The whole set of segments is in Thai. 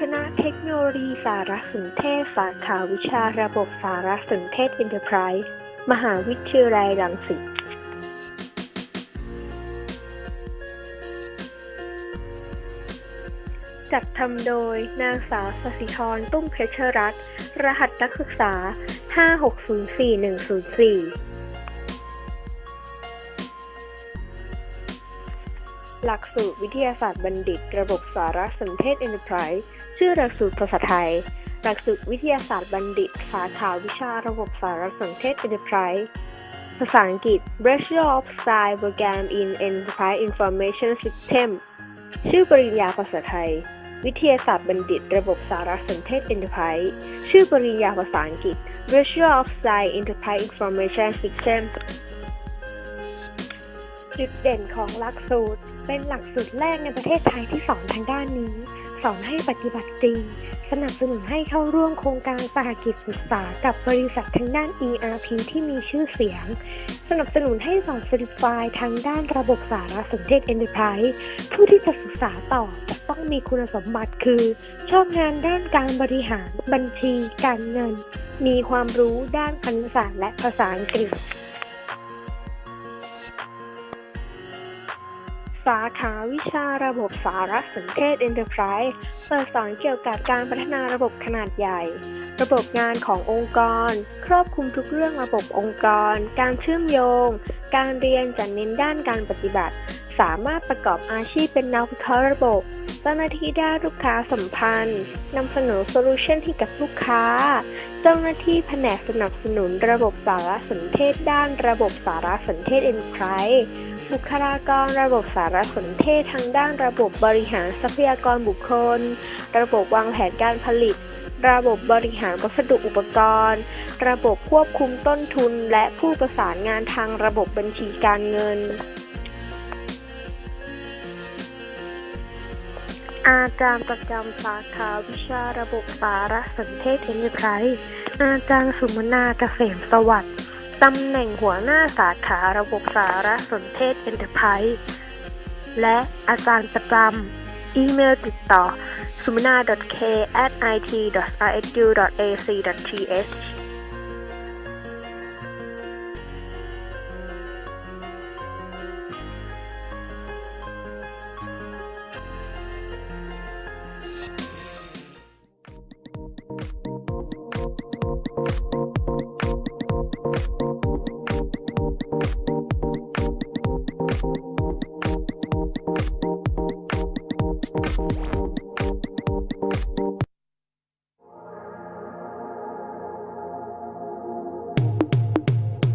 คณะเทคโนโลยีสารสนเทศสาขาวิชาระบบสารสนเทศ Enterprise มหาวิทยาลัยรังสิตจัดทำโดยนางสาวสศิธรตุ้มเพชรรัตน์รหัสนักศึกษา 5604104 หลักสูตรวิทยาศาสตร์บัณฑิต ระบบสารสนเทศ Enterprise ชื่อหลักสูตรภาษาไทย หลักสูตรวิทยาศาสตร์บัณฑิต สาขาวิชาระบบสารสนเทศ Enterprise ภาษาอังกฤษ Bachelor of Science Program in Enterprise Information System ชื่อปริญญาภาษาไทย วิทยาศาสตร์บัณฑิต ระบบสารสนเทศ Enterprise ชื่อปริญญาภาษาอังกฤษ Bachelor of Science Enterprise Information System จุดเด่นของหลักสูตร เป็นหลักสูตรแรกในประเทศไทยที่สอนทางด้านนี้ สอนให้ปฏิบัติจริง สนับสนุนให้เข้าร่วมโครงการสหกิจศึกษากับบริษัททางด้าน ERP ที่มีชื่อเสียง สนับสนุนให้สอน Certify ทางด้านระบบสารสนเทศ Enterprise ผู้ที่จะศึกษาต่อจะต้องมีคุณสมบัติคือ ชอบงานด้านการบริหาร บัญชี การเงิน มีความรู้ด้านคณิตศาสตร์และภาษาอังกฤษ สาขาวิชาระบบสารสนเทศ Enterprise เปิดสอนเกี่ยวกับการพัฒนาระบบขนาดใหญ่ ระบบงานขององค์กร ครอบคลุมทุกเรื่องระบบองค์กร การเชื่อมโยง การเรียนจะเน้นด้านการปฏิบัติ สามารถประกอบอาชีพเป็นนักวิเคราะห์ระบบ เจ้าหน้าที่ด้านลูกค้าสัมพันธ์นำเสนอโซลูชันให้กับลูกค้า เจ้าหน้าที่แผนกสนับสนุนระบบสารสนเทศด้านระบบสารสนเทศ Enterprise บุคลากรระบบสารสนเทศทางด้านระบบบริหารทรัพยากรบุคคล ระบบวางแผนการผลิต ระบบบริหารวัสดุอุปกรณ์ ระบบควบคุมต้นทุน และผู้ประสานงานทางระบบบัญชีการเงิน อาจารย์ประจำสาขาวิชาระบบสารสนเทศเอ็นไพรส์อาจารย์สุมนาเกษมสวัสดิ์ตำแหน่งหัวหน้าสาขาระบบสารสนเทศ Enterprise และอาจารย์ประจำ อีเมลติดต่อ sumina.k@it.rsu.ac.th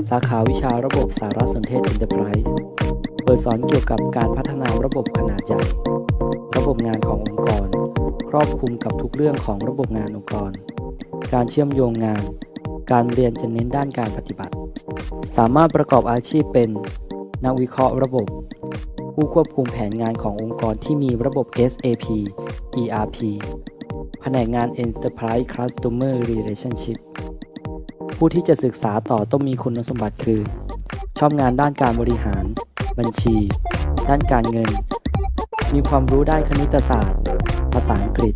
สาขาวิชาระบบสารสนเทศ Enterprise เปิดสอนเกี่ยวกับการพัฒนาระบบขนาดใหญ่ ระบบงานขององค์กร ครอบคลุมกับทุกเรื่องของระบบงานองค์กร การเชื่อมโยงงาน การเรียนจะเน้นด้านการปฏิบัติ สามารถประกอบอาชีพเป็นนักวิเคราะห์ระบบ ผู้ควบคุมแผนงานขององค์กรที่มีระบบ SAP ERP แผนกงาน Enterprise Customer Relationship ผู้ที่จะศึกษาต่อต้องมีคุณสมบัติคือ ชอบงานด้านการบริหาร บัญชี ด้านการเงิน มีความรู้ด้านคณิตศาสตร์ ภาษาอังกฤษ